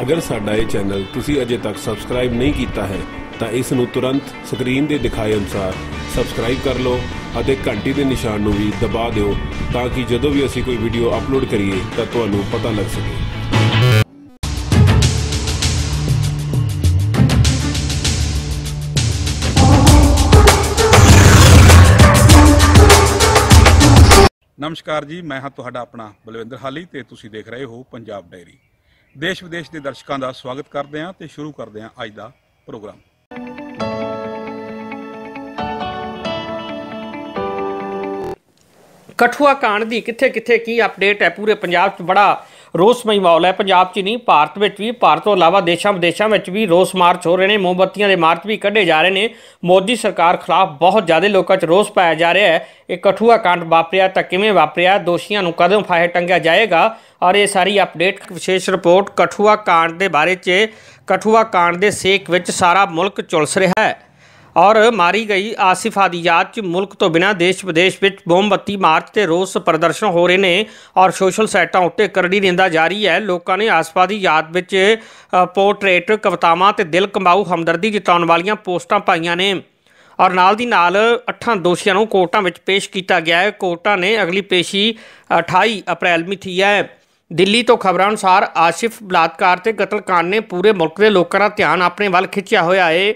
ਅਗਰ ਸਾਡਾ ਇਹ ਚੈਨਲ ਤੁਸੀਂ ਅਜੇ ਤੱਕ ਸਬਸਕ੍ਰਾਈਬ ਨਹੀਂ ਕੀਤਾ ਹੈ, ਤਾਂ ਇਸ ਨੂੰ ਤੁਰੰਤ ਸਕਰੀਨ ਦੇ ਦਿਖਾਏ ਅਨੁਸਾਰ ਸਬਸਕ੍ਰਾਈਬ ਕਰ ਲਓ ਅਤੇ ਘੰਟੀ ਦੇ ਨਿਸ਼ਾਨ ਨੂੰ ਵੀ ਦਬਾ ਦਿਓ ਤਾਂ ਕਿ ਜਦੋਂ ਵੀ ਅਸੀਂ ਕੋਈ ਵੀਡੀਓ ਅਪਲੋਡ ਕਰੀਏ, ਤਾਂ ਤੁਹਾਨੂੰ ਪਤਾ ਲੱਗ ਸਕੇ। ਨਮਸਕਾਰ ਜੀ, ਮੈਂ ਹਾਂ ਤੁਹਾਡਾ ਆਪਣਾ ਬਲਵਿੰਦਰ ਹਾਲੀ ਤੇ ਤੁਸੀਂ ਦੇਖ ਰਹੇ ਹੋ ਪੰਜਾਬ ਡਾਇਰੀ ਦੇਸ਼ ਵਿਦੇਸ਼ ਦੇ ਦਰਸ਼ਕਾਂ ਦਾ ਸਵਾਗਤ ਕਰਦੇ ਹਾਂ ਤੇ ਸ਼ੁਰੂ ਕਰਦੇ ਹਾਂ ਅੱਜ ਦਾ ਪ੍ਰੋਗਰਾਮ। ਕਠੂਆ ਕਾਂਡ ਦੀ ਕਿੱਥੇ ਕਿੱਥੇ ਕੀ ਅਪਡੇਟ ਹੈ? ਪੂਰੇ ਪੰਜਾਬ 'ਚ ਬੜਾ ਰੋਸਮਈ ਮਾਹੌਲ ਹੈ। ਪੰਜਾਬ 'ਚ ਹੀ ਨਹੀਂ, ਭਾਰਤ ਵਿੱਚ ਵੀ। ਭਾਰਤ ਤੋਂ ਇਲਾਵਾ ਦੇਸ਼ਾਂ ਵਿਦੇਸ਼ਾਂ ਵਿੱਚ ਵੀ ਰੋਸ ਮਾਰਚ ਹੋ ਰਹੇ ਨੇ। ਮੋਮਬੱਤੀਆਂ ਦੇ ਮਾਰਚ ਵੀ ਕੱਢੇ ਜਾ ਰਹੇ ਨੇ। ਮੋਦੀ ਸਰਕਾਰ ਖਿਲਾਫ ਬਹੁਤ ਜ਼ਿਆਦਾ ਲੋਕਾਂ 'ਚ ਰੋਸ ਪਾਇਆ ਜਾ ਰਿਹਾ ਹੈ। ਇਹ ਕਠੂਆ ਕਾਂਡ ਵਾਪਰਿਆ ਤਾਂ ਕਿਵੇਂ ਵਾਪਰਿਆ? ਦੋਸ਼ੀਆਂ ਨੂੰ ਕਦੋਂ ਫਾਹੇ ਟੰਗਿਆ ਜਾਏਗਾ? ਔਰ ਇਹ ਸਾਰੀ ਅਪਡੇਟ, ਵਿਸ਼ੇਸ਼ ਰਿਪੋਰਟ ਕਠੂਆ ਕਾਂਡ ਦੇ ਬਾਰੇ 'ਚ। ਕਠੂਆ ਕਾਂਡ ਦੇ ਸੇਕ ਵਿੱਚ ਸਾਰਾ ਮੁਲਕ ਝੁਲਸ ਰਿਹਾ ਹੈ। ਔਰ ਮਾਰੀ ਗਈ ਆਸਿਫਾ ਦੀ ਯਾਦ ਚ ਮੁਲਕ ਤੋਂ ਬਿਨਾਂ ਦੇਸ਼ ਵਿਦੇਸ਼ ਵਿੱਚ ਬੋਮਬੱਤੀ ਮਾਰਚ ਤੇ ਰੋਸ ਪ੍ਰਦਰਸ਼ਨ ਹੋ ਰਹੇ ਨੇ ਔਰ ਸੋਸ਼ਲ ਸਾਈਟਾਂ ਉੱਤੇ ਕਰੜੀ ਨਿੰਦਾ ਜਾਰੀ ਹੈ। ਲੋਕਾਂ ਨੇ ਆਸਿਫਾ ਦੀ ਯਾਦ ਵਿੱਚ ਪੋਰਟਰੇਟ ਕਵਿਤਾਵਾਂ ਤੇ ਦਿਲ ਕੰਬਾਊ ਹਮਦਰਦੀ ਜਤਾਉਣ ਵਾਲੀਆਂ ਪੋਸਟਾਂ ਪਾਈਆਂ ਨੇ। ਔਰ ਨਾਲ ਦੀ ਨਾਲ ਅੱਠਾਂ ਦੋਸ਼ੀਆਂ ਨੂੰ ਕੋਰਟਾਂ ਵਿੱਚ ਪੇਸ਼ ਕੀਤਾ ਗਿਆ ਹੈ। ਕੋਰਟਾਂ ਨੇ ਅਗਲੀ ਪੇਸ਼ੀ 28 ਅਪ੍ਰੈਲ ਮਿਥੀ ਹੈ। ਦਿੱਲੀ ਤੋਂ ਖਬਰਾਂ ਅਨੁਸਾਰ ਆਸਿਫ ਬਲਾਤਕਾਰ ਤੇ ਕਤਲकांड ਨੇ ਪੂਰੇ ਮੁਲਕ ਦੇ ਲੋਕਾਂ ਦਾ ਧਿਆਨ ਆਪਣੇ ਵੱਲ ਖਿੱਚਿਆ ਹੋਇਆ ਹੈ।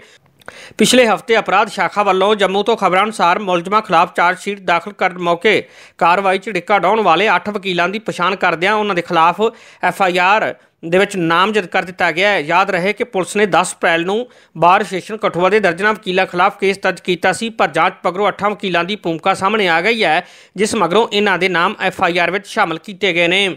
ਪਿਛਲੇ ਹਫ਼ਤੇ ਅਪਰਾਧ ਸ਼ਾਖਾ ਵੱਲੋਂ ਜੰਮੂ ਤੋਂ ਖਬਰਾਂ ਅਨੁਸਾਰ ਮੁਲਜ਼ਮਾਂ ਖਿਲਾਫ ਚਾਰਜਸ਼ੀਟ ਦਾਖਲ ਕਰਨ ਮੌਕੇ ਕਾਰਵਾਈ 'ਚ ਡਿੱਕਾ ਡਾਉਣ ਵਾਲੇ 8 ਵਕੀਲਾਂ ਦੀ ਪਛਾਣ ਕਰਦਿਆਂ ਉਹਨਾਂ ਦੇ ਖਿਲਾਫ ਐਫ ਆਈ ਆਰ ਦੇ ਵਿੱਚ ਨਾਮਜ਼ਦ ਕਰ ਦਿੱਤਾ ਗਿਆ ਹੈ। ਯਾਦ ਰਹੇ ਕਿ ਪੁਲਿਸ ਨੇ 10 ਅਪ੍ਰੈਲ ਨੂੰ ਬਾਰ ਸਟੇਸ਼ਨ ਕਠੂਆ ਦੇ ਦਰਜਨਾਂ ਵਕੀਲਾਂ ਖਿਲਾਫ ਕੇਸ ਦਰਜ ਕੀਤਾ ਸੀ, ਪਰ ਜਾਂਚ ਪਗਰੋਂ 8 ਵਕੀਲਾਂ ਦੀ ਭੂਮਿਕਾ ਸਾਹਮਣੇ ਆ ਗਈ ਹੈ, ਜਿਸ ਮਗਰੋਂ ਇਹਨਾਂ ਦੇ ਨਾਮ ਐਫ ਆਈ ਆਰ ਵਿੱਚ ਸ਼ਾਮਲ ਕੀਤੇ ਗਏ ਨੇ।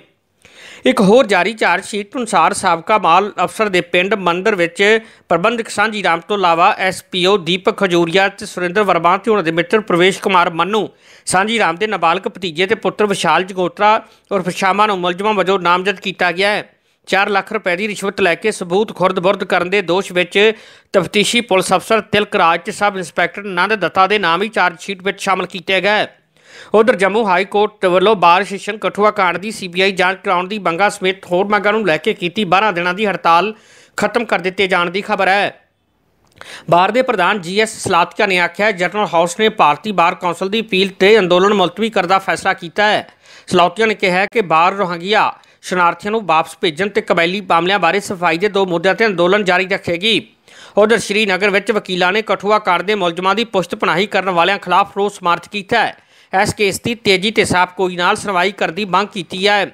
ਇੱਕ ਹੋਰ ਜਾਰੀ ਚਾਰਜ ਸ਼ੀਟ ਅਨੁਸਾਰ ਸਾਬਕਾ ਮਾਲ ਅਫਸਰ ਦੇ ਪਿੰਡ ਮੰਦਰ ਵਿੱਚ ਪ੍ਰਬੰਧਕ ਸਾਂਝੀ ਰਾਮ ਤੋਂ ਇਲਾਵਾ ਐਸਪੀਓ ਦੀਪਕ ਖਜੂਰੀਆ ਤੇ ਸੁਰਿੰਦਰ ਵਰਮਾ ਤੇ ਉਹਨਾਂ ਦੇ ਮਿੱਤਰ ਪ੍ਰਵੇਸ਼ ਕੁਮਾਰ ਮੰਨੂ, ਸਾਂਝੀ ਰਾਮ ਦੇ ਨਾਬਾਲਗ ਭਤੀਜੇ ਤੇ ਪੁੱਤਰ ਵਿਸ਼ਾਲ ਜਗੋਤਰਾ ਔਰ ਸ਼ਾਮਾ ਨੂੰ ਮੁਲਜ਼ਮਾਂ ਵਜੋਂ ਨਾਮਜ਼ਦ ਕੀਤਾ ਗਿਆ ਹੈ। 4 ਲੱਖ ਰੁਪਏ ਦੀ ਰਿਸ਼ਵਤ ਲੈ ਕੇ ਸਬੂਤ ਖੁਰਦ-ਬੁਰਦ ਕਰਨ ਦੇ ਦੋਸ਼ ਵਿੱਚ ਤਫਤੀਸ਼ੀ ਪੁਲਿਸ ਅਫਸਰ ਤਿਲਕ ਰਾਜ ਤੇ ਸਬ ਇੰਸਪੈਕਟਰ ਨੰਦ ਦੱਤਾ ਦੇ ਨਾਮ ਹੀ ਚਾਰਜ ਸ਼ੀਟ ਵਿੱਚ ਸ਼ਾਮਲ ਕੀਤੇ ਗਏ। ਉਧਰ ਜੰਮੂ ਹਾਈ ਕੋਰਟ ਵੱਲੋਂ ਬਾਰ ਸੈਸ਼ਨ ਕਠੂਆ ਕਾਂਡ ਦੀ ਸੀਬੀਆਈ ਜਾਂਚ ਕਰਾਉਣ ਦੀ ਮੰਗਾਂ ਸਮੇਤ ਹੋਰ ਮੰਗਾਂ ਨੂੰ ਲੈ ਕੇ ਕੀਤੀ 12 ਦਿਨਾਂ ਦੀ ਹੜਤਾਲ ਖਤਮ ਕਰ ਦਿੱਤੇ ਜਾਣ ਦੀ ਖਬਰ ਹੈ। ਬਾਰ ਦੇ ਪ੍ਰਧਾਨ ਜੀਐਸ ਸਲਾਤਕਾ ਨੇ ਆਖਿਆ, ਜਨਰਲ ਹਾਊਸ ਨੇ ਭਾਰਤੀ ਬਾਰ ਕੌਂਸਲ ਦੀ ਅਪੀਲ ਤੇ ਅੰਦੋਲਨ ਮੁਲਤਵੀ ਕਰਨ ਦਾ ਫੈਸਲਾ ਕੀਤਾ ਹੈ। ਸਲਾਤਕਾ ਨੇ ਕਿਹਾ ਕਿ ਬਾਰ ਰੋਹੰਗੀਆ ਸ਼ਰਨਾਰਥੀਆਂ ਨੂੰ ਵਾਪਸ ਭੇਜਣ ਤੇ ਕਬਾਇਲੀ ਮਾਮਲਿਆਂ ਬਾਰੇ ਸਫ਼ਾਈ ਦੇ ਦੋ ਮੁੱਦਿਆਂ ਤੇ ਅੰਦੋਲਨ ਜਾਰੀ ਰੱਖੇਗੀ। ਉਧਰ ਸ਼੍ਰੀਨਗਰ ਵਿੱਚ ਵਕੀਲਾਂ ਨੇ ਕਠੂਆ ਕਾਂਡ ਦੇ ਮੁਲਜ਼ਮਾਂ ਦੀ ਪੁਸ਼ਤ ਪਨਾਹੀ ਕਰਨ ਵਾਲਿਆਂ ਖਿਲਾਫ ਰੋਸ ਮਾਰਚ ਕੀਤਾ ਹੈ। ਇਸ ਕੇਸ ਦੀ ਤੇਜ਼ੀ ਤੇ ਸਾਫ਼ ਕੋਈ ਨਾਲ ਸੁਣਵਾਈ ਕਰਨ ਦੀ ਮੰਗ ਕੀਤੀ ਹੈ।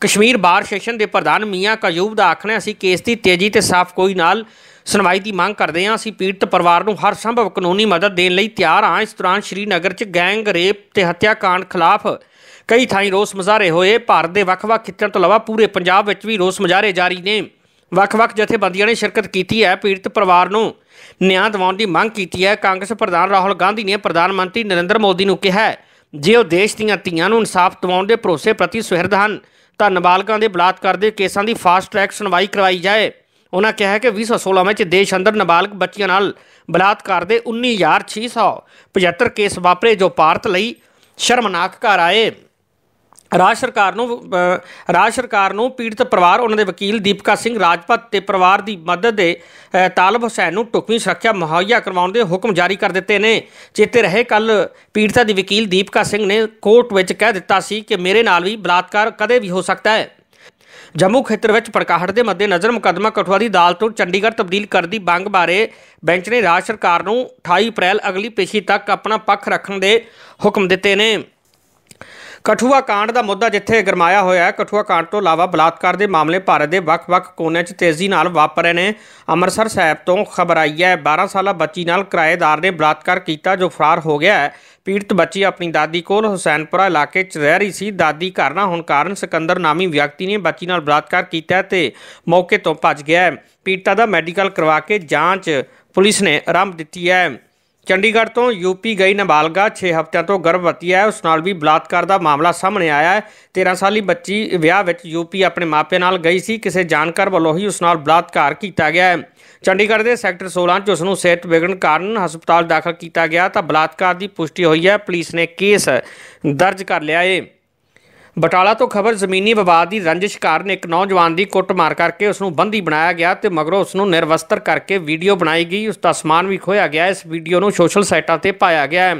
ਕਸ਼ਮੀਰ ਬਾਰ ਸੈਸ਼ਨ ਦੇ ਪ੍ਰਧਾਨ ਮੀਆਂ ਕਯੂਬ ਦਾ ਆਖਣਾ ਅਸੀਂ ਕੇਸ ਦੀ ਤੇਜ਼ੀ ਤੇ ਸਾਫ਼ ਕੋਈ ਨਾਲ ਸੁਣਵਾਈ ਦੀ ਮੰਗ ਕਰਦੇ ਹਾਂ। ਅਸੀਂ ਪੀੜਤ ਪਰਿਵਾਰ ਨੂੰ ਹਰ ਸੰਭਵ ਕਾਨੂੰਨੀ ਮਦਦ ਦੇਣ ਲਈ ਤਿਆਰ ਹਾਂ। ਇਸ ਦੌਰਾਨ ਸ਼੍ਰੀਨਗਰ 'ਚ ਗੈਂਗ, ਰੇਪ ਤੇ ਹੱਤਿਆਕਾਂਡ ਖਿਲਾਫ ਕਈ ਥਾਈਂ ਰੋਸ ਮੁਜ਼ਾਹਰੇ ਹੋਏ। ਭਾਰਤ ਦੇ ਵੱਖ-ਵੱਖ ਖਿੱਤਿਆਂ ਤੋਂ ਇਲਾਵਾ ਪੂਰੇ ਪੰਜਾਬ ਵਿੱਚ ਵੀ ਰੋਸ ਮੁਜ਼ਾਹਰੇ ਜਾਰੀ ਨੇ। ਵੱਖ-ਵੱਖ ਜਥੇਬੰਦੀਆਂ ਨੇ ਸ਼ਿਰਕਤ ਕੀਤੀ ਹੈ। ਪੀੜਤ ਪਰਿਵਾਰ ਨੂੰ ਨਿਆਂ ਦਿਵਾਉਣ ਦੀ ਮੰਗ ਕੀਤੀ ਹੈ। ਕਾਂਗਰਸ ਪ੍ਰਧਾਨ ਰਾਹੁਲ ਗਾਂਧੀ ਨੇ ਪ੍ਰਧਾਨ ਮੰਤਰੀ ਨਰਿੰਦਰ ਮੋਦੀ ਨੂੰ ਕਿਹਾ ਹੈ ਜੇ ਉਹ ਦੇਸ਼ ਦੀਆਂ ਧੀਆਂ ਨੂੰ ਇਨਸਾਫ ਦਿਵਾਉਣ ਦੇ ਭਰੋਸੇ ਪ੍ਰਤੀ ਸੁਹਿਰਦ ਹਨ, ਤਾਂ ਨਾਬਾਲਗਾਂ ਦੇ ਬਲਾਤਕਾਰ ਦੇ ਕੇਸਾਂ ਦੀ ਫਾਸਟ ਟਰੈਕ ਸੁਣਵਾਈ ਕਰਵਾਈ ਜਾਏ। ਉਹਨਾਂ ਕਿਹਾ ਹੈ ਕਿ 2016 ਵਿੱਚ ਦੇਸ਼ ਅੰਦਰ ਨਾਬਾਲਗ ਬੱਚੀਆਂ ਨਾਲ ਬਲਾਤਕਾਰ ਦੇ 19675 ਕੇਸ ਵਾਪਰੇ ਜੋ ਭਾਰਤ ਲਈ ਸ਼ਰਮਨਾਕ ਘਰ ਆਏ। ਰਾਜ ਸਰਕਾਰ ਨੂੰ ਰਾਜ ਸਰਕਾਰ ਨੂੰ ਪੀੜਤ ਪਰਿਵਾਰ, ਉਹਨਾਂ ਦੇ ਵਕੀਲ ਦੀਪਕਾ ਸਿੰਘ ਰਾਜਪਤ ਤੇ ਪਰਿਵਾਰ ਦੀ ਮਦਦ ਦੇ ਤਾਲਬ ਹੁਸੈਨ ਨੂੰ ਟੁਕਵੀਂ ਸੁਰੱਖਿਆ ਮੁਹੱਈਆ ਕਰਵਾਉਣ ਦੇ ਹੁਕਮ ਜਾਰੀ ਕਰ ਦਿੱਤੇ ਨੇ। ਚੇਤੇ ਰਹੇ ਕੱਲ ਪੀੜਤਾ ਦੀ ਵਕੀਲ ਦੀਪਕਾ ਸਿੰਘ ਨੇ ਕੋਰਟ ਵਿੱਚ ਕਹਿ ਦਿੱਤਾ ਸੀ ਕਿ ਮੇਰੇ ਨਾਲ ਵੀ ਬਲਾਤਕਾਰ ਕਦੇ ਵੀ ਹੋ ਸਕਦਾ ਹੈ। ਜੰਮੂ ਖੇਤਰ ਵਿੱਚ ਪੜਕਾਹਟ ਦੇ ਮੱਦੇਨਜ਼ਰ ਮੁਕੱਦਮਾ ਕਠੂਆ ਦੀ ਅਦਾਲਤ ਤੋਂ ਚੰਡੀਗੜ੍ਹ ਤਬਦੀਲ ਕਰਨ ਦੀ ਮੰਗ ਬਾਰੇ ਬੈਂਚ ਨੇ ਰਾਜ ਸਰਕਾਰ ਨੂੰ 28 ਅਪ੍ਰੈਲ ਅਗਲੀ ਪੇਸ਼ੀ ਤੱਕ ਆਪਣਾ ਪੱਖ ਰੱਖਣ ਦੇ ਹੁਕਮ ਦਿੱਤੇ ਨੇ। ਕਠੂਆ ਕਾਂਡ ਦਾ ਮੁੱਦਾ ਜਿੱਥੇ ਗਰਮਾਇਆ ਹੋਇਆ ਹੈ, ਕਠੂਆ ਕਾਂਡ ਤੋਂ ਇਲਾਵਾ ਬਲਾਤਕਾਰ ਦੇ ਮਾਮਲੇ ਭਾਰਤ ਦੇ ਵੱਖ-ਵੱਖ ਕੋਨਿਆਂ 'ਚ ਤੇਜ਼ੀ ਨਾਲ ਵਾਪਰ ਰਹੇ ਨੇ। ਅੰਮ੍ਰਿਤਸਰ ਸਾਹਿਬ ਤੋਂ ਖਬਰ ਆਈ ਹੈ 12 ਸਾਲਾ ਬੱਚੀ ਨਾਲ ਕਿਰਾਏਦਾਰ ਨੇ ਬਲਾਤਕਾਰ ਕੀਤਾ ਜੋ ਫਰਾਰ ਹੋ ਗਿਆ ਹੈ। ਪੀੜਤ ਬੱਚੀ ਆਪਣੀ ਦਾਦੀ ਕੋਲ ਹੁਸੈਨਪੁਰਾ ਇਲਾਕੇ 'ਚ ਰਹਿ ਰਹੀ ਸੀ। ਦਾਦੀ ਘਰ ਨਾ ਹੋਣ ਕਾਰਨ ਸਿਕੰਦਰ ਨਾਮੀ ਵਿਅਕਤੀ ਨੇ ਬੱਚੀ ਨਾਲ ਬਲਾਤਕਾਰ ਕੀਤਾ ਤੇ ਮੌਕੇ ਤੋਂ ਭੱਜ ਗਿਆ ਹੈ। ਪੀੜਤਾ ਦਾ ਮੈਡੀਕਲ ਕਰਵਾ ਕੇ ਜਾਂਚ ਪੁਲਿਸ ਨੇ ਆਰੰਭ ਦਿੱਤੀ ਹੈ। ਚੰਡੀਗੜ੍ਹ ਤੋਂ ਯੂਪੀ ਗਈ ਨਾਬਾਲਗਾ 6 ਹਫ਼ਤਿਆਂ ਤੋਂ ਗਰਭਵਤੀ ਹੈ। ਉਸ ਨਾਲ ਵੀ ਬਲਾਤਕਾਰ ਦਾ ਮਾਮਲਾ ਸਾਹਮਣੇ ਆਇਆ ਹੈ। 13 ਸਾਲੀ ਬੱਚੀ ਵਿਆਹ ਵਿੱਚ ਯੂਪੀ ਆਪਣੇ ਮਾਪਿਆਂ ਨਾਲ ਗਈ ਸੀ। ਕਿਸੇ ਜਾਣਕਾਰ ਵੱਲੋਂ ਹੀ ਉਸ ਨਾਲ ਬਲਾਤਕਾਰ ਕੀਤਾ ਗਿਆ ਹੈ। ਚੰਡੀਗੜ੍ਹ ਦੇ ਸੈਕਟਰ 16 'ਚ ਉਸ ਨੂੰ ਸਿਹਤ ਵਿਗੜਨ ਕਾਰਨ ਹਸਪਤਾਲ ਦਾਖਲ ਕੀਤਾ ਗਿਆ ਤਾਂ ਬਲਾਤਕਾਰ ਦੀ ਪੁਸ਼ਟੀ ਹੋਈ ਹੈ। ਪੁਲਿਸ ਨੇ ਕੇਸ ਦਰਜ ਕਰ ਲਿਆ ਹੈ ਬਟਾਲਾ ਤੋਂ ਖਬਰ ਜ਼ਮੀਨੀ ਵਿਵਾਦ ਦੀ ਰੰਜਿਸ਼ ਕਾਰਨ ਇੱਕ ਨੌਜਵਾਨ ਦੀ ਕੁੱਟਮਾਰ ਕਰਕੇ ਉਸ ਨੂੰ ਬੰਦੀ ਬਣਾਇਆ ਗਿਆ ਤੇ ਮਗਰੋਂ ਉਸ ਨੂੰ ਨਿਰਵਸਤਰ ਕਰਕੇ ਵੀਡੀਓ ਬਣਾਈ ਗਈ। ਉਸ ਦਾ ਸਮਾਨ ਵੀ ਖੋਇਆ ਗਿਆ। ਇਸ ਵੀਡੀਓ ਨੂੰ ਸੋਸ਼ਲ ਸਾਈਟਾਂ ਤੇ ਪਾਇਆ ਗਿਆ ਹੈ।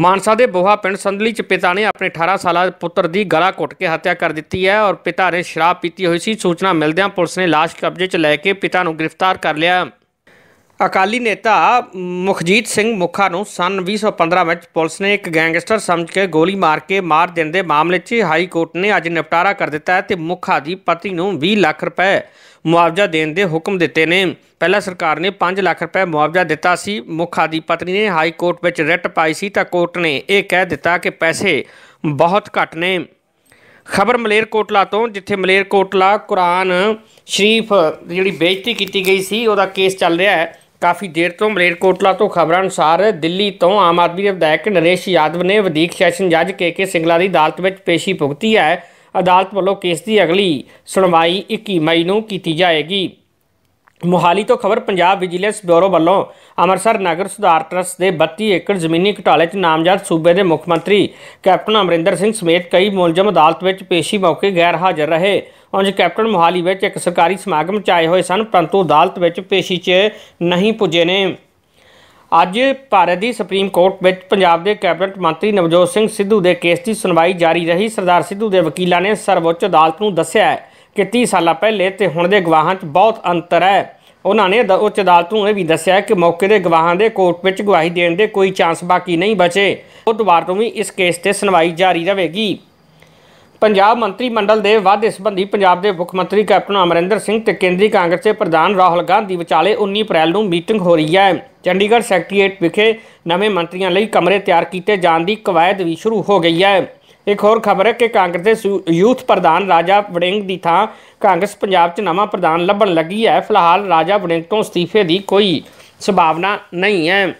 ਮਾਨਸਾ ਦੇ ਬੋਹਾ ਪਿੰਡ ਸੰਦਲੀ ਚ ਪਿਤਾ ਨੇ ਆਪਣੇ 18 ਸਾਲਾ ਪੁੱਤਰ ਦੀ ਗਲਾ ਘੁੱਟ ਕੇ ਹੱਤਿਆ ਕਰ ਦਿੱਤੀ ਹੈ ਔਰ ਪਿਤਾ ਨੇ ਸ਼ਰਾਬ ਪੀਤੀ ਹੋਈ ਸੀ। ਸੂਚਨਾ ਮਿਲਦਿਆਂ ਪੁਲਿਸ ਨੇ ਲਾਸ਼ ਕਬਜ਼ੇ 'ਚ ਲੈ ਕੇ ਪਿਤਾ ਨੂੰ ਗ੍ਰਿਫਤਾਰ ਕਰ ਲਿਆ। ਅਕਾਲੀ ਨੇਤਾ ਮੁਖਜੀਤ ਸਿੰਘ ਮੁਖਾ ਨੂੰ ਸਨ 2015 ਵਿੱਚ ਪੁਲਿਸ ਨੇ ਇੱਕ ਗੈਂਗਸਟਰ ਸਮਝ ਕੇ ਗੋਲੀ ਮਾਰ ਕੇ ਮਾਰ ਦੇਣ ਦੇ ਮਾਮਲੇ 'ਚ ਹਾਈ ਕੋਰਟ ਨੇ ਅੱਜ ਨਿਪਟਾਰਾ ਕਰ ਦਿੱਤਾ ਹੈ ਤੇ ਮੁਖਾ ਦੀ ਪਤਨੀ ਨੂੰ 20 ਲੱਖ ਰੁਪਏ ਮੁਆਵਜ਼ਾ ਦੇਣ ਦੇ ਹੁਕਮ ਦਿੱਤੇ ਨੇ। ਪਹਿਲਾਂ ਸਰਕਾਰ ਨੇ 5 ਲੱਖ ਰੁਪਏ ਮੁਆਵਜ਼ਾ ਦਿੱਤਾ ਸੀ। ਮੁਖਾ ਦੀ ਪਤਨੀ ਨੇ ਹਾਈ ਕੋਰਟ ਵਿੱਚ ਰਿਟ ਪਾਈ ਸੀ ਤਾਂ ਕੋਰਟ ਨੇ ਇਹ ਕਹਿ ਦਿੱਤਾ ਕਿ ਪੈਸੇ ਬਹੁਤ ਘੱਟ ਨੇ। ਖਬਰ ਮਲੇਰਕੋਟਲਾ ਤੋਂ, ਜਿੱਥੇ ਮਲੇਰਕੋਟਲਾ ਕੁਰਾਨ ਸ਼ਰੀਫ ਦੀ ਜਿਹੜੀ ਬੇਇੱਜ਼ਤੀ ਕੀਤੀ ਗਈ ਸੀ, ਉਹਦਾ ਕੇਸ ਚੱਲ ਰਿਹਾ ਹੈ। ਕਾਫੀ ਦੇਰ ਤੋਂ ਮਲੇਰਕੋਟਲਾ ਤੋਂ ਖਬਰਾਂ ਅਨੁਸਾਰ ਦਿੱਲੀ ਤੋਂ ਆਮ ਆਦਮੀ ਦੇ ਵਿਧਾਇਕ ਨਰੇਸ਼ ਯਾਦਵ ਨੇ ਵਧੀਕ ਸੈਸ਼ਨ ਜੱਜ ਕੇ ਕੇ ਸਿੰਗਲਾ ਦੀ ਅਦਾਲਤ ਵਿੱਚ ਪੇਸ਼ੀ ਭੁਗਤੀ ਹੈ। ਅਦਾਲਤ ਵੱਲੋਂ ਕੇਸ ਦੀ ਅਗਲੀ ਸੁਣਵਾਈ 21 ਮਈ ਨੂੰ ਕੀਤੀ ਜਾਏਗੀ। ਮੋਹਾਲੀ ਤੋਂ ਖਬਰ, ਪੰਜਾਬ ਵਿਜੀਲੈਂਸ ਬਿਊਰੋ ਵੱਲੋਂ ਅੰਮ੍ਰਿਤਸਰ ਨਗਰ ਸੁਧਾਰ ਟਰਸਟ ਦੇ 32 ਏਕੜ ਜ਼ਮੀਨੀ ਘੁਟਾਲੇ 'ਚ ਨਾਮਜ਼ਦ ਸੂਬੇ ਦੇ ਮੁੱਖ ਮੰਤਰੀ ਕੈਪਟਨ ਅਮਰਿੰਦਰ ਸਿੰਘ ਸਮੇਤ ਕਈ ਮੁਲਜ਼ਮ ਅਦਾਲਤ ਵਿੱਚ ਪੇਸ਼ੀ ਮੌਕੇ ਗੈਰ ਹਾਜ਼ਰ ਰਹੇ। ਉਂਝ ਕੈਪਟਨ ਮੋਹਾਲੀ ਵਿੱਚ ਇੱਕ ਸਰਕਾਰੀ ਸਮਾਗਮ 'ਚ ਆਏ ਹੋਏ ਸਨ, ਪਰੰਤੂ ਅਦਾਲਤ ਵਿੱਚ ਪੇਸ਼ੀ 'ਚ ਨਹੀਂ ਪੁੱਜੇ ਨੇ। ਅੱਜ ਭਾਰਤ ਦੀ ਸੁਪਰੀਮ ਕੋਰਟ ਵਿੱਚ ਪੰਜਾਬ ਦੇ ਕੈਬਨਿਟ ਮੰਤਰੀ ਨਵਜੋਤ ਸਿੰਘ ਸਿੱਧੂ ਦੇ ਕੇਸ ਦੀ ਸੁਣਵਾਈ ਜਾਰੀ ਰਹੀ। ਸਰਦਾਰ ਸਿੱਧੂ ਦੇ ਵਕੀਲਾਂ ਨੇ ਸਰਵਉੱਚ ਅਦਾਲਤ ਨੂੰ ਦੱਸਿਆ ਹੈ ਕਿ 30 ਸਾਲਾਂ ਪਹਿਲੇ ਤੇ ਹੁਣ ਦੇ ਗਵਾਹਾਂ 'ਚ ਬਹੁਤ ਅੰਤਰ ਹੈ। ਉਹਨਾਂ ਨੇ ਦ- ਉੱਚ ਅਦਾਲਤ ਨੂੰ ਇਹ ਵੀ ਦੱਸਿਆ ਕਿ ਮੌਕੇ ਦੇ ਗਵਾਹਾਂ ਦੇ ਕੋਰਟ ਵਿੱਚ ਗਵਾਹੀ ਦੇਣ ਦੇ ਕੋਈ ਚਾਂਸ ਬਾਕੀ ਨਹੀਂ ਬਚੇ। ਬੁੱਧਵਾਰ ਤੋਂ ਵੀ ਇਸ ਕੇਸ ਤੇ ਸੁਣਵਾਈ ਜਾਰੀ ਰਹੇਗੀ। ਪੰਜਾਬ ਮੰਤਰੀ ਮੰਡਲ ਦੇ ਵਾਅਦੇ ਸੰਬੰਧੀ ਪੰਜਾਬ ਦੇ ਮੁੱਖ ਮੰਤਰੀ ਕੈਪਟਨ ਅਮਰਿੰਦਰ ਸਿੰਘ ਤੇ ਕੇਂਦਰੀ ਕਾਂਗਰਸ ਦੇ ਪ੍ਰਧਾਨ ਰਾਹੁਲ ਗਾਂਧੀ ਵਿਚਾਲੇ 19 ਅਪ੍ਰੈਲ ਨੂੰ ਮੀਟਿੰਗ ਹੋ ਰਹੀ ਹੈ। ਚੰਡੀਗੜ੍ਹ ਸੈਕਟਰੀਏਟ ਵਿਖੇ ਨਵੇਂ ਮੰਤਰੀਆਂ ਲਈ ਕਮਰੇ ਤਿਆਰ ਕੀਤੇ ਜਾਣ ਦੀ ਕਵਾਇਦ ਵੀ ਸ਼ੁਰੂ ਹੋ ਗਈ ਹੈ। ਇੱਕ ਹੋਰ ਖਬਰ ਹੈ ਕਿ ਕਾਂਗਰਸ ਦੇ ਸੂ- ਯੂਥ ਪ੍ਰਧਾਨ ਰਾਜਾ ਵੜਿੰਗ ਦੀ ਥਾਂ ਕਾਂਗਰਸ ਪੰਜਾਬ 'ਚ ਨਵਾਂ ਪ੍ਰਧਾਨ ਲੱਭਣ ਲੱਗੀ ਹੈ। ਫਿਲਹਾਲ ਰਾਜਾ ਵੜਿੰਗ ਤੋਂ ਅਸਤੀਫੇ ਦੀ ਕੋਈ ਸੰਭਾਵਨਾ ਨਹੀਂ ਹੈ।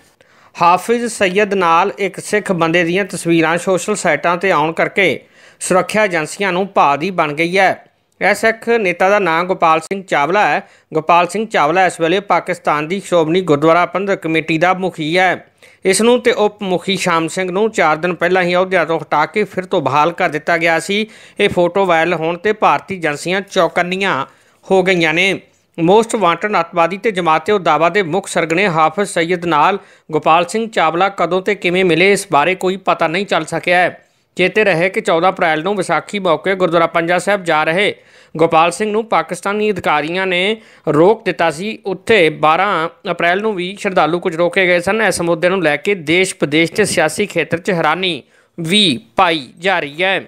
ਹਾਫਿਜ਼ ਸੈਯਦ ਨਾਲ ਇੱਕ ਸਿੱਖ ਬੰਦੇ ਦੀਆਂ ਤਸਵੀਰਾਂ ਸੋਸ਼ਲ ਸਾਈਟਾਂ ਤੇ ਆਉਣ ਕਰਕੇ ਸੁਰੱਖਿਆ ਏਜੰਸੀਆਂ ਨੂੰ ਭਾਅ ਦੀ ਬਣ ਗਈ ਹੈ। ਇਹ ਸਿੱਖ ਨੇਤਾ ਦਾ ਨਾਮ ਗੋਪਾਲ ਸਿੰਘ ਚਾਵਲਾ ਹੈ। ਗੋਪਾਲ ਸਿੰਘ ਚਾਵਲਾ ਇਸ ਵੇਲੇ ਪਾਕਿਸਤਾਨ ਦੀ ਸ਼੍ਰੋਮਣੀ ਗੁਰਦੁਆਰਾ ਪ੍ਰਬੰਧਕ ਕਮੇਟੀ ਦਾ ਮੁਖੀ ਹੈ। ਇਸ ਨੂੰ ਤੇ ਉਪ ਮੁਖੀ ਸ਼ਾਮ ਸਿੰਘ ਨੂੰ 4 ਦਿਨ ਪਹਿਲਾਂ ਹੀ ਅਹੁਦਿਆਂ ਤੋਂ ਹਟਾ ਕੇ ਫਿਰ ਤੋਂ ਬਹਾਲ ਕਰ ਦਿੱਤਾ ਗਿਆ ਸੀ। ਇਹ ਫੋਟੋ ਵਾਇਰਲ ਹੋਣ ਤੇ ਭਾਰਤੀ ਏਜੰਸੀਆਂ ਚੌਕੰਨੀਆਂ ਹੋ ਗਈਆਂ ਨੇ। ਮੋਸਟ ਵਾਂਟਡ ਅੱਤਵਾਦੀ ਤੇ ਜਮਾਤੇ ਉਹ ਦਾਵਾ ਦੇ ਮੁੱਖ ਸਰਗਣੇ ਹਾਫਿਜ਼ ਸੈਯਦ ਨਾਲ ਗੋਪਾਲ ਸਿੰਘ ਚਾਵਲਾ ਕਦੋਂ ਤੇ ਕਿਵੇਂ ਮਿਲੇ ਇਸ ਬਾਰੇ ਕੋਈ ਪਤਾ ਨਹੀਂ ਚੱਲ ਸਕਿਆ ਹੈ। ਚੇਤੇ ਰਹੇ ਕਿ 14 ਅਪ੍ਰੈਲ ਨੂੰ ਵਿਸਾਖੀ ਮੌਕੇ ਗੁਰਦੁਆਰਾ ਪੰਜਾ ਸਾਹਿਬ ਜਾ ਰਹੇ ਗੋਪਾਲ ਸਿੰਘ ਨੂੰ ਪਾਕਿਸਤਾਨੀ ਅਧਿਕਾਰੀਆਂ ਨੇ ਰੋਕ ਦਿੱਤਾ ਸੀ। ਉੱਥੇ 12 ਅਪ੍ਰੈਲ ਨੂੰ ਵੀ ਸ਼ਰਧਾਲੂ ਕੁਝ ਰੋਕੇ ਗਏ ਸਨ। ਇਸ ਮੁੱਦੇ ਨੂੰ ਲੈ ਕੇ ਦੇਸ਼ ਵਿਦੇਸ਼ ਤੇ ਸਿਆਸੀ ਖੇਤਰ 'ਚ ਹੈਰਾਨੀ ਵੀ ਪਾਈ ਜਾ ਰਹੀ ਹੈ।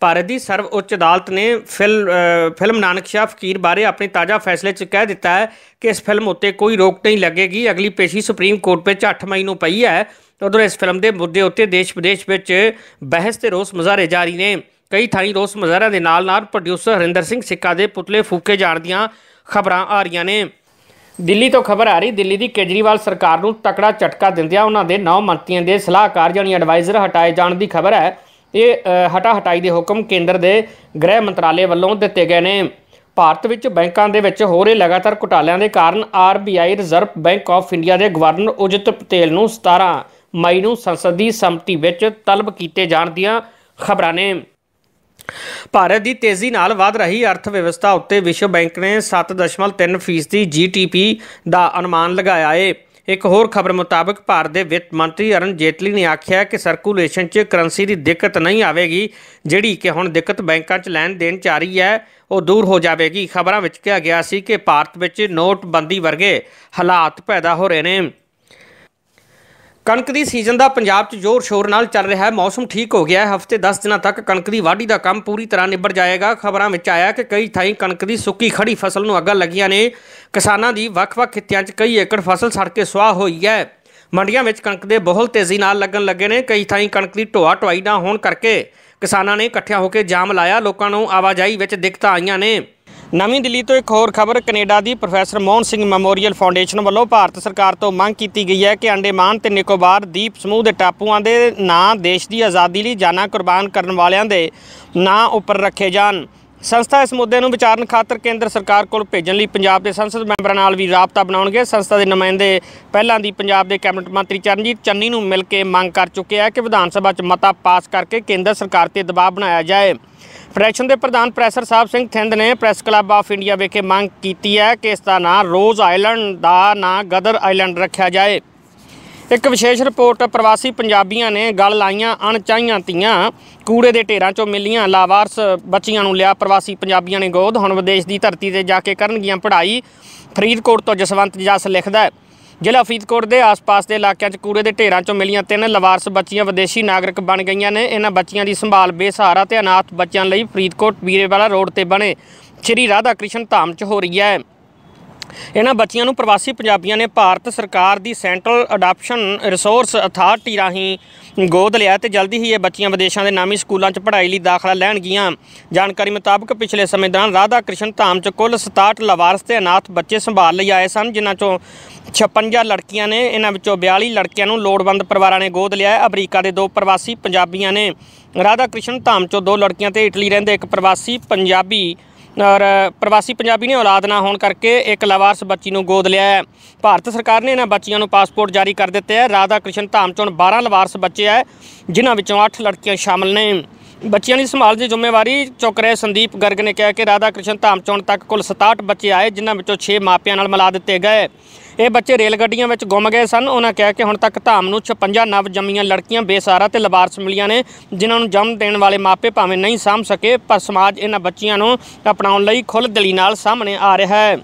ਭਾਰਤ ਦੀ ਸਰਵ ਉੱਚ ਅਦਾਲਤ ਨੇ ਫਿਲ- ਫਿਲਮ ਨਾਨਕ ਸ਼ਾਹ ਫਕੀਰ ਬਾਰੇ ਆਪਣੇ ਤਾਜ਼ਾ ਫੈਸਲੇ 'ਚ ਕਹਿ ਦਿੱਤਾ ਹੈ ਕਿ ਇਸ ਫਿਲਮ ਉੱਤੇ ਕੋਈ ਰੋਕ ਨਹੀਂ ਲੱਗੇਗੀ। ਅਗਲੀ ਪੇਸ਼ੀ ਸੁਪਰੀਮ ਕੋਰਟ ਵਿੱਚ 8 ਮਈ ਨੂੰ ਪਈ ਹੈ। ਉਧਰ ਇਸ ਫਿਲਮ ਦੇ ਮੁੱਦੇ ਉੱਤੇ ਦੇਸ਼ ਵਿਦੇਸ਼ ਵਿੱਚ ਬਹਿਸ ਤੇ ਰੋਸ ਮੁਜ਼ਾਹਰੇ ਜਾਰੀ ਨੇ। ਕਈ ਥਾਈਂ ਰੋਸ ਮੁਜ਼ਾਹਰਿਆਂ ਦੇ ਨਾਲ-ਨਾਲ ਪ੍ਰੋਡਿਊਸਰ ਹਰਿੰਦਰ ਸਿੰਘ ਸਿੱਕਾ ਦੇ ਪੁਤਲੇ ਫੂਕੇ ਜਾਣ ਦੀਆਂ ਖਬਰਾਂ ਆ ਰਹੀਆਂ ਨੇ। ਦਿੱਲੀ ਤੋਂ ਖਬਰ ਆ ਰਹੀ, ਦਿੱਲੀ ਦੀ ਕੇਜਰੀਵਾਲ ਸਰਕਾਰ ਨੂੰ ਤਕੜਾ ਝਟਕਾ ਦਿੰਦਿਆਂ ਉਹਨਾਂ ਦੇ ਨੌ ਮੰਤਰੀਆਂ ਦੇ ਸਲਾਹਕਾਰ ਜਾਨੀ ਐਡਵਾਈਜ਼ਰ ਹਟਾਏ ਜਾਣ ਦੀ ਖਬਰ ਹੈ। ਇਹ ਹਟਾ ਹਟਾਈ ਦੇ ਹੁਕਮ ਕੇਂਦਰ ਦੇ ਗ੍ਰਹਿ ਮੰਤਰਾਲੇ ਵੱਲੋਂ ਦਿੱਤੇ ਗਏ ਨੇ। ਭਾਰਤ ਵਿੱਚ ਬੈਂਕਾਂ ਦੇ ਵਿੱਚ ਹੋ ਰਹੇ ਲਗਾਤਾਰ ਘੁਟਾਲਿਆਂ ਦੇ ਕਾਰਨ RBI reserve bank of India ਦੇ ਗਵਰਨਰ ਉਜਿਤ ਪਟੇਲ ਨੂੰ 17 ਮਈ ਨੂੰ ਸੰਸਦੀ ਦੀ ਸੰਮਤੀ ਵਿੱਚ ਤਲਬ ਕੀਤੇ ਜਾਣ ਦੀਆਂ ਖਬਰਾਂ ਨੇ। ਭਾਰਤ ਦੀ ਤੇਜ਼ੀ ਨਾਲ ਵਧ ਰਹੀ ਅਰਥ ਵਿਵਸਥਾ ਉੱਤੇ ਵਿਸ਼ਵ ਬੈਂਕ ਨੇ 7.3% ਫੀਸਦੀ ਜੀਟੀਪੀ ਦਾ ਅਨੁਮਾਨ ਲਗਾਇਆ ਹੈ ਇੱਕ ਹੋਰ ਖਬਰ ਮੁਤਾਬਕ ਭਾਰਤ ਦੇ ਵਿੱਤ ਮੰਤਰੀ ਅਰੁਣ ਜੇਤਲੀ ਨੇ ਆਖਿਆ ਕਿ ਸਰਕੂਲੇਸ਼ਨ 'ਚ ਕਰੰਸੀ ਦੀ ਦਿੱਕਤ ਨਹੀਂ ਆਵੇਗੀ, ਜਿਹੜੀ ਕਿ ਹੁਣ ਦਿੱਕਤ ਬੈਂਕਾਂ 'ਚ ਲੈਣ ਦੇਣ ਚ ਆ ਰਹੀ ਹੈ, ਉਹ ਦੂਰ ਹੋ ਜਾਵੇਗੀ। ਖਬਰਾਂ ਵਿੱਚ ਕਿਹਾ ਗਿਆ ਸੀ ਕਿ ਭਾਰਤ ਵਿੱਚ ਨੋਟਬੰਦੀ ਵਰਗੇ ਹਾਲਾਤ ਪੈਦਾ ਹੋ ਰਹੇ ਨੇ। ਕਣਕ ਦੀ ਸੀਜ਼ਨ ਦਾ ਪੰਜਾਬ 'ਚ ਜ਼ੋਰ ਸ਼ੋਰ ਨਾਲ ਚੱਲ ਰਿਹਾ ਹੈ, ਮੌਸਮ ਠੀਕ ਹੋ ਗਿਆ ਹੈ। ਹਫ਼ਤੇ 10 ਦਿਨਾਂ ਤੱਕ ਕਣਕ ਦੀ ਵਾਢੀ ਦਾ ਕੰਮ ਪੂਰੀ ਤਰ੍ਹਾਂ ਨਿਬੜ ਜਾਏਗਾ। ਖਬਰਾਂ ਵਿੱਚ ਆਇਆ ਕਿ ਕਈ ਥਾਈਂ ਕਣਕ ਦੀ ਸੁੱਕੀ ਖੜੀ ਫਸਲ ਨੂੰ ਅੱਗਾਂ ਲੱਗੀਆਂ ਨੇ। ਕਿਸਾਨਾਂ ਦੀ ਵੱਖ-ਵੱਖ ਖਿੱਤਿਆਂ 'ਚ ਕਈ ਏਕੜ ਫਸਲ ਸੜ ਕੇ ਸੁਆਹ ਹੋਈ ਹੈ। ਮੰਡੀਆਂ ਵਿੱਚ ਕਣਕ ਦੇ ਬਹੁਤ ਤੇਜ਼ੀ ਨਾਲ ਲੱਗਣ ਲੱਗੇ ਨੇ। ਕਈ ਥਾਈਂ ਕਣਕ ਦੀ ਢੋਆ ਢੁਆਈ ਨਾ ਹੋਣ ਕਰਕੇ ਕਿਸਾਨਾਂ ਨੇ ਇਕੱਠਿਆਂ ਹੋ ਕੇ ਜਾਮ ਲਾਇਆ। ਲੋਕਾਂ ਨੂੰ ਆਵਾਜਾਈ ਵਿੱਚ ਦਿੱਕਤਾਂ ਆਈਆਂ ਨੇ। ਨਵੀਂ ਦਿੱਲੀ ਤੋਂ ਇੱਕ ਹੋਰ ਖਬਰ, ਕੈਨੇਡਾ ਦੀ professor Mohan Singh memorial foundation ਵੱਲੋਂ ਭਾਰਤ ਸਰਕਾਰ ਤੋਂ ਮੰਗ ਕੀਤੀ ਗਈ ਹੈ ਕਿ ਅੰਡੇਮਾਨ ਤੇ ਨਿਕੋਬਾਰ ਦੀਪ ਸਮੂਹ ਦੇ ਟਾਪੂਆਂ ਦੇ ਨਾਂ ਦੇਸ਼ ਦੀ ਆਜ਼ਾਦੀ ਲਈ ਜਾਨਾਂ ਕੁਰਬਾਨ ਕਰਨ ਵਾਲਿਆਂ ਦੇ ਨਾਂ ਉੱਪਰ ਰੱਖੇ ਜਾਣ। ਸੰਸਥਾ ਇਸ ਮੁੱਦੇ ਨੂੰ ਵਿਚਾਰਨ ਖਾਤਰ ਕੇਂਦਰ ਸਰਕਾਰ ਕੋਲ ਭੇਜਣ ਲਈ ਪੰਜਾਬ ਦੇ ਸੰਸਦ ਮੈਂਬਰਾਂ ਨਾਲ ਵੀ ਰਾਬਤਾ ਬਣਾਉਣਗੇ। ਸੰਸਥਾ ਦੇ ਨੁਮਾਇੰਦੇ ਪਹਿਲਾਂ ਦੀ ਪੰਜਾਬ ਦੇ ਕੈਬਨਿਟ ਮੰਤਰੀ ਚਰਨਜੀਤ ਚੰਨੀ ਨੂੰ ਮਿਲ ਕੇ ਮੰਗ ਕਰ ਚੁੱਕੇ ਆ ਕਿ ਵਿਧਾਨ ਸਭਾ 'ਚ ਮਤਾ ਪਾਸ ਕਰਕੇ ਕੇਂਦਰ ਸਰਕਾਰ ਤੇ ਦਬਾਅ ਬਣਾਇਆ ਜਾਏ। ਫੈਡਰੇਸ਼ਨ ਦੇ ਪ੍ਰਧਾਨ ਪ੍ਰੋਫੈਸਰ ਸਾਹਿਬ ਸਿੰਘ ਥਿੰਦ ਨੇ ਪ੍ਰੈਸ ਕਲੱਬ ਆਫ ਇੰਡੀਆ ਵਿਖੇ ਮੰਗ ਕੀਤੀ ਹੈ ਕਿ ਇਸ ਦਾ ਨਾਂ ਰੋਜ਼ ਆਈਲੈਂਡ ਦਾ ਨਾਂ ਗਦਰ ਆਈਲੈਂਡ ਰੱਖਿਆ ਜਾਏ। ਇੱਕ ਵਿਸ਼ੇਸ਼ ਰਿਪੋਰਟ, ਪ੍ਰਵਾਸੀ ਪੰਜਾਬੀਆਂ ਨੇ ਗਲ ਲਾਈਆਂ, ਅਣਚਾਹੀਆਂ ਧੀਆਂ। ਕੂੜੇ ਦੇ ਢੇਰਾਂ ਚੋਂ ਮਿਲੀਆਂ, ਲਾਵਾਰਸ ਬੱਚੀਆਂ ਨੂੰ ਲਿਆ ਪ੍ਰਵਾਸੀ ਪੰਜਾਬੀਆਂ ਨੇ ਗੋਦ। ਹੁਣ ਵਿਦੇਸ਼ ਦੀ ਧਰਤੀ ਤੇ ਜਾ ਕੇ ਕਰਨਗੀਆਂ ਪੜ੍ਹਾਈ। ਫਰੀਦਕੋਟ ਤੋਂ ਜਸਵੰਤ ਜਸ ਲਿਖਦਾ ਹੈ, ਜ਼ਿਲ੍ਹਾ ਫਰੀਦਕੋਟ ਦੇ ਆਸ-ਪਾਸ ਦੇ ਇਲਾਕਿਆਂ 'ਚ ਕੂੜੇ ਦੇ ਢੇਰਾਂ 'ਚੋਂ ਮਿਲੀਆਂ ਤਿੰਨ ਲਵਾਰਸ ਬੱਚੀਆਂ ਵਿਦੇਸ਼ੀ ਨਾਗਰਿਕ ਬਣ ਗਈਆਂ ਨੇ। ਇਹਨਾਂ ਬੱਚੀਆਂ ਦੀ ਸੰਭਾਲ ਬੇਸਹਾਰਾ ਤੇ ਅਨਾਥ ਬੱਚਿਆਂ ਲਈ ਫਰੀਦਕੋਟ ਵੀਰੇਵਾਲਾ ਰੋਡ ਤੇ ਬਣੇ। ਸ਼੍ਰੀ ਰਾਧਾ ਕ੍ਰਿਸ਼ਨ ਧਾਮ 'ਚ ਹੋ ਰਹੀ ਹੈ। ਇਹਨਾਂ ਬੱਚਿਆਂ ਨੂੰ ਪ੍ਰਵਾਸੀ ਪੰਜਾਬੀਆਂ ਨੇ ਭਾਰਤ ਸਰਕਾਰ ਦੀ ਸੈਂਟਰਲ ਅਡਾਪਸ਼ਨ ਰਿਸੋਰਸ ਅਥਾਰਟੀ ਰਾਹੀਂ ਗੋਦ ਲਿਆ ਤੇ ਜਲਦੀ ਹੀ ਇਹ ਬੱਚੀਆਂ ਵਿਦੇਸ਼ਾਂ ਦੇ ਨਾਮੀ ਸਕੂਲਾਂ 'ਚ ਪੜ੍ਹਾਈ ਲਈ ਦਾਖਲਾ ਲੈਣਗੀਆਂ। ਜਾਣਕਾਰੀ ਮੁਤਾਬਕ ਪਿਛਲੇ ਸਮੇਂ ਦੌਰਾਨ ਰਾਧਾ ਕ੍ਰਿਸ਼ਨ ਧਾਮ 'ਚ ਕੁੱਲ 67 ਲਵਾਰਸ ਤੇ ਅਨਾਥ ਬੱਚੇ ਸੰਭਾਲ ਲਈ ਆਏ ਸਨ, ਜਿਨ੍ਹਾਂ 'ਚੋਂ 56 ਲੜਕੀਆਂ ਨੇ, ਇਹਨਾਂ ਵਿੱਚੋਂ 42 ਲੜਕੀਆਂ ਨੂੰ ਲੋੜਵੰਦ ਪਰਿਵਾਰਾਂ ਨੇ ਗੋਦ ਲਿਆ ਹੈ। ਅਮਰੀਕਾ ਦੇ ਦੋ ਪ੍ਰਵਾਸੀ ਪੰਜਾਬੀਆਂ ਨੇ ਰਾਧਾ ਕ੍ਰਿਸ਼ਨ ਧਾਮ 'ਚੋਂ ਦੋ ਲੜਕੀਆਂ ਤੇ ਇਟਲੀ ਰਹਿੰਦੇ ਇੱਕ ਪ੍ਰਵਾਸੀ ਪੰਜਾਬੀ ਔਰ ਪ੍ਰਵਾਸੀ ਪੰਜਾਬੀ ਨੇ ਔਲਾਦ ਨਾ ਹੋਣ ਕਰਕੇ ਇੱਕ ਲਵਾਰਸ ਬੱਚੀ ਨੂੰ ਗੋਦ ਲਿਆ ਹੈ। ਭਾਰਤ ਸਰਕਾਰ ਨੇ ਇਹਨਾਂ ਬੱਚੀਆਂ ਨੂੰ ਪਾਸਪੋਰਟ ਜਾਰੀ ਕਰ ਦਿੱਤੇ ਹੈ। ਰਾਧਾ ਕ੍ਰਿਸ਼ਨ ਧਾਮ ਚੋਂ 12 ਲਵਾਰਸ ਬੱਚੇ ਹੈ, ਜਿਨ੍ਹਾਂ ਵਿੱਚੋਂ 8 ਲੜਕੀਆਂ ਸ਼ਾਮਲ ਨੇ। ਬੱਚਿਆਂ ਦੀ ਸੰਭਾਲ ਦੀ ਜ਼ਿੰਮੇਵਾਰੀ ਚੁੱਕ ਰਹੇ ਸੰਦੀਪ ਗਰਗ ਨੇ ਕਿਹਾ ਕਿ ਰਾਧਾ ਕ੍ਰਿਸ਼ਨ ਧਾਮ ਚੋਂ ਤੱਕ ਕੁੱਲ 67 ਬੱਚੇ ਆਏ, ਜਿਨ੍ਹਾਂ ਵਿੱਚੋਂ 6 ਮਾਪਿਆਂ ਨਾਲ ਮਿਲਾ ਦਿੱਤੇ ਗਏ। ਇਹ ਬੱਚੇ ਰੇਲ ਗੱਡੀਆਂ ਵਿੱਚ ਗੁੰਮ ਗਏ ਸਨ। ਉਹਨਾਂ ਕਿਹਾ ਕਿ ਹੁਣ ਤੱਕ ਧਾਮ ਨੂੰ 56 ਨਵ ਜੰਮੀਆਂ ਲੜਕੀਆਂ ਬੇਸਹਾਰਾ ਤੇ ਲਵਾਰਸ ਮਿਲੀਆਂ ਨੇ, ਜਿਨ੍ਹਾਂ ਨੂੰ ਜੰਮ ਦੇਣ ਵਾਲੇ ਮਾਪੇ ਭਾਵੇਂ ਨਹੀਂ ਸਾਂਭ ਸਕੇ, ਪਰ ਸਮਾਜ ਇਹਨਾਂ ਬੱਚੀਆਂ ਨੂੰ ਅਪਣਾਉਣ ਲਈ ਖੁੱਲ੍ਹ ਦਿਲੀ ਨਾਲ ਸਾਹਮਣੇ ਆ ਰਿਹਾ ਹੈ।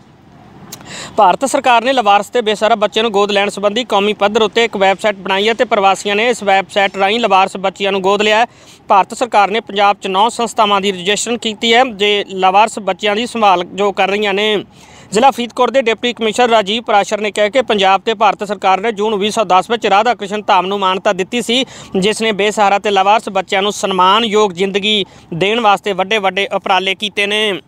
ਭਾਰਤ ਸਰਕਾਰ ਨੇ ਲਵਾਰਸ ਤੇ ਬੇਸਹਾਰਾ ਬੱਚਿਆਂ ਨੂੰ ਗੋਦ ਲੈਣ ਸੰਬੰਧੀ ਕੌਮੀ ਪੱਧਰ ਉੱਤੇ ਇੱਕ ਵੈਬਸਾਈਟ ਬਣਾਈ ਹੈ ਤੇ ਪ੍ਰਵਾਸੀਆਂ ਨੇ ਇਸ ਵੈਬਸਾਈਟ ਰਾਹੀਂ ਲਵਾਰਸ ਬੱਚਿਆਂ ਨੂੰ ਗੋਦ ਲਿਆ ਹੈ। ਭਾਰਤ ਸਰਕਾਰ ਨੇ ਪੰਜਾਬ 'ਚ 9 ਸੰਸਥਾਵਾਂ ਦੀ ਰਜਿਸਟ੍ਰੇਸ਼ਨ ਕੀਤੀ ਹੈ, ਜੇ ਲਵਾਰਸ ਬੱਚਿਆਂ ਦੀ ਸੰਭਾਲ ਜੋ ਕਰ ਰਹੀਆਂ ਨੇ। ਜ਼ਿਲ੍ਹਾ ਫਰੀਦਕੋਟ ਦੇ ਡਿਪਟੀ ਕਮਿਸ਼ਨਰ ਰਾਜੀਵ ਪਰਾਸ਼ਰ ਨੇ ਕਿਹਾ ਕਿ ਪੰਜਾਬ ਤੇ ਭਾਰਤ ਸਰਕਾਰ ਨੇ ਜੂਨ 2010 ਵਿੱਚ ਰਾਧਾ ਕ੍ਰਿਸ਼ਨ ਧਾਮ ਨੂੰ ਮਾਨਤਾ ਦਿੱਤੀ ਸੀ, ਜਿਸ ਨੇ ਬੇਸਹਾਰਾ ਤੇ ਲਵਾਰਸ ਬੱਚਿਆਂ ਨੂੰ ਸਨਮਾਨਯੋਗ ਜ਼ਿੰਦਗੀ ਦੇਣ ਵਾਸਤੇ ਵੱਡੇ ਵੱਡੇ ਉਪਰਾਲੇ ਕੀਤੇ ਨੇ।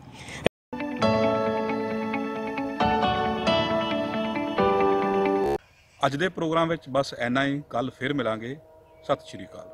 ਅੱਜ ਦੇ ਪ੍ਰੋਗਰਾਮ ਵਿੱਚ ਬਸ ਇੰਨਾ ਹੀ। ਕੱਲ ਫਿਰ ਮਿਲਾਂਗੇ। ਸਤਿ ਸ਼੍ਰੀ ਅਕਾਲ।